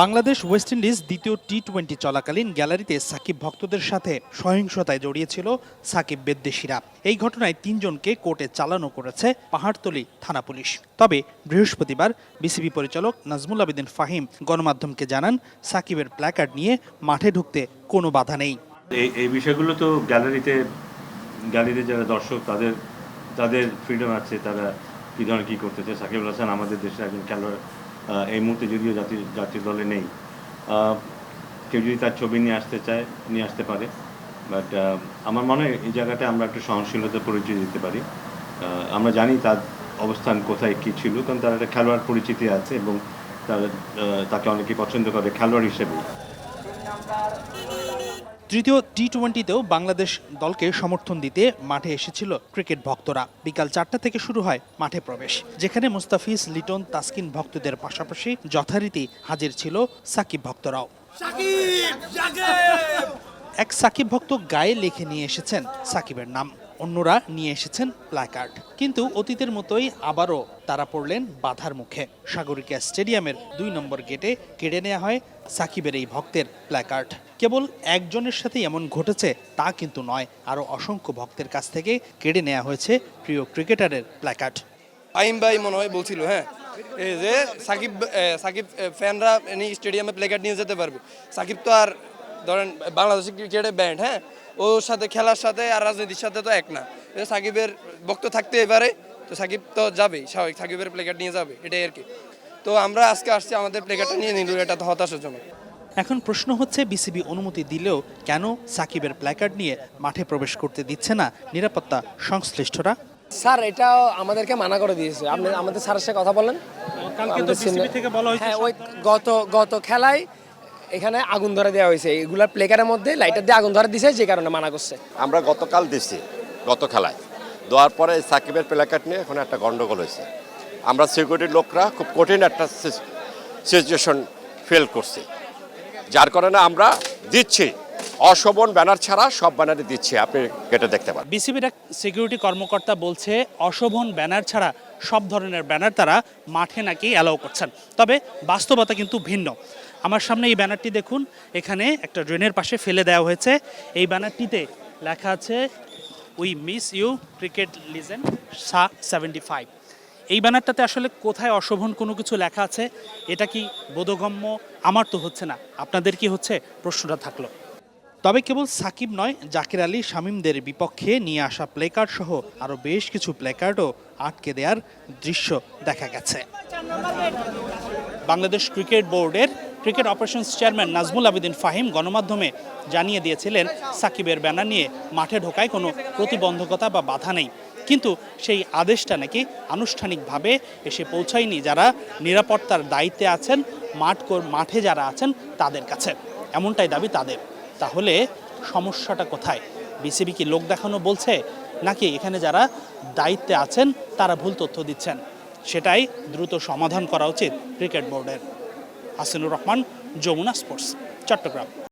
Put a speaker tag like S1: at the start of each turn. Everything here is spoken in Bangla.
S1: বাংলাদেশ ওয়েস্ট ইন্ডিজ দ্বিতীয় টি টোয়েন্টি চলাকালীন গ্যালারিতে সাকিব ভক্তদের সাথে সহিংসতায় জড়িয়েছিল সাকিব বেদ্দেশিরা। এই ঘটনায় তিনজনকে কোর্টে চালানো করেছে পাহাড়তলি থানা পুলিশ। তবে বৃহস্পতিবার বিসিবি পরিচালক নাজমুল আবেদিন ফাহিম গণমাধ্যমকে জানান, সাকিবের প্ল্যাকার্ড নিয়ে মাঠে ঢুকতে কোনো বাধা নেই।
S2: এই বিষয়গুলো তো গ্যালারিতে গ্যালারিতে যারা দর্শক, তাদের তাদের ফ্রিডম আছে, তারা কী ধরনের কী করতে চায়? সাকিব আল হাসান আমাদের দেশের একজন খেলোয়াড় এই মুহূর্তে যদিও জাতীয় জাতীয় দলে নেই। কেউ যদি তার ছবি নিয়ে আসতে চায়, নিয়ে আসতে পারে। বাট আমার মনে হয় এই জায়গাটা আমরা একটু সহনশীলতার পরিচয় দিতে পারি। আমরা জানি তার অবস্থান কোথায়, কী ছিল, কারণ তার একটা খেলোয়াড় পরিচিতি আছে এবং তার তাকে অনেকে পছন্দ করে, খেলোয়াড় হিসেবেই।
S1: তৃতীয় টি টোয়েন্টিতেও বাংলাদেশ দলকে সমর্থন দিতে মাঠে এসেছিল ক্রিকেট ভক্তরা। বিকাল চারটা থেকে শুরু হয় মাঠে প্রবেশ যেখানে মুস্তাফিজ লিটন তাসকিন ভক্তদের পাশাপাশি যথারীতি হাজির ছিল সাকিব ভক্তরাও। এক সাকিব ভক্ত গায়ে লিখে নিয়ে এসেছেন সাকিবের নাম। অন্যরা নিয়ে এসেছেন প্ল্যাকার্ড কিন্তু অতীতের মতোই আবারও তারা পড়লেন বাধার মুখে। সাগরিকা স্টেডিয়ামের দুই নম্বর গেটে কেড়ে নেওয়া হয় সাকিবের এই ভক্তের প্ল্যাকার্ড কেবল একজনের সাথে এমন ঘটেছে তা কিন্তু নয়, আরও অসংখ্য ভক্তের কাছ থেকে কেড়ে নেওয়া হয়েছে প্রিয় ক্রিকেটারের প্ল্যাকার্ড
S3: আইম ভাই মনে হয় বলছিল হ্যাঁ? এই যে সাকিব সাকিব ফ্যানরা স্টেডিয়ামে প্লেকার্ড নিয়ে যেতে পারবে। সাকিব তো আর ধরেন বাংলাদেশের ক্রিকেটের ব্যান্ড হ্যাঁ? ওর সাথে খেলার সাথে আর রাজনীতির সাথে তো এক না। সাকিবের বক্ত থাকতে এবারে তো সাকিব তো যাবেই স্বাভাবিক। সাকিবের প্লেকার্ড নিয়ে যাবে এটাই আর কি। তো আমরা আজকে আসছি আমাদের প্লেকার্ডটা নিয়ে নিল এটা তো হতাশাজনক
S1: এখন প্রশ্ন হচ্ছে বিসিবি অনুমতি দিলেও কেন সাকিবের প্ল্যাকার্ড নিয়ে মাঠে প্রবেশ করতে দিচ্ছে না নিরাপত্তা সংশ্লিষ্টরা?
S4: স্যার এটা আমাদেরকে মানা করে দিয়েছে। আপনি আমাদের স্যারের সাথে কথা বলেন।
S1: কালকে তো বিসিবি থেকে বলা হয়েছে
S4: হ্যাঁ ওই গত গত খেলায় এখানে আগুন ধরে দেওয়া হয়েছে। এগুলার প্লেকারের মধ্যে লাইটার দিয়ে আগুন ধরে দিছে যে কারণে মানা করছে।
S5: আমরা গতকাল দিছি গত খেলায়। দেওয়ার পরে সাকিবের প্লেকার্ড নিয়ে এখন একটা গন্ডগোল হয়েছে। আমরা সিকিউরিটির লোকরা খুব কঠিন একটা সিচুয়েশন ফেল করছি। যার কারণে আমরা দিচ্ছি। অশোভন ব্যানার ছাড়া সব ব্যানারই দিচ্ছি আপনি কেটে দেখতে পারেন।
S1: বিসিবির এক সিকিউরিটি কর্মকর্তা বলছে অশোভন ব্যানার ছাড়া সব ধরনের ব্যানার তারা মাঠে নাকি অ্যালাউ করছেন। তবে বাস্তবতা কিন্তু ভিন্ন। আমার সামনে এই ব্যানারটি দেখুন, এখানে একটা ড্রেনের পাশে ফেলে দেওয়া হয়েছে। এই ব্যানারটিতে লেখা আছে we miss you cricket legend সা সেভেন্টি ফাইভ এই ব্যানারটাতে আসলে কোথায় অশোভন কোনো কিছু লেখা আছে, এটা কি বোধগম্য? আমার তো হচ্ছে না। আপনাদের কি হচ্ছে? প্রশ্নটা থাকল। তবে কেবল সাকিব নয়, জাকির আলী শামীমদের বিপক্ষে নিয়ে আসা প্লেকার্ড সহ আরও বেশ কিছু প্লেকার্ডও আটকে দেওয়ার দৃশ্য দেখা গেছে। বাংলাদেশ ক্রিকেট বোর্ডের cricket operations chairman Nazmul Abedin Fahim গণমাধ্যমে জানিয়ে দিয়েছিলেন, সাকিবের ব্যানার নিয়ে মাঠে ঢোকায় কোনো প্রতিবন্ধকতা বা বাধা নেই। কিন্তু সেই আদেশটা নাকি আনুষ্ঠানিকভাবে এসে পৌঁছায়নি যারা নিরাপত্তার দায়িত্বে আছেন, মাঠ মাঠে যারা আছেন তাদের কাছে। এমনটাই দাবি তাদের। তাহলে সমস্যাটা কোথায়? বিসিবি কি লোক দেখানো বলছে? নাকি এখানে যারা দায়িত্বে আছেন, তারা ভুল তথ্য দিচ্ছেন? সেটাই দ্রুত সমাধান করা উচিত ক্রিকেট বোর্ডের। হাসিনুর রহমান যমুনা স্পোর্টস চট্টগ্রাম।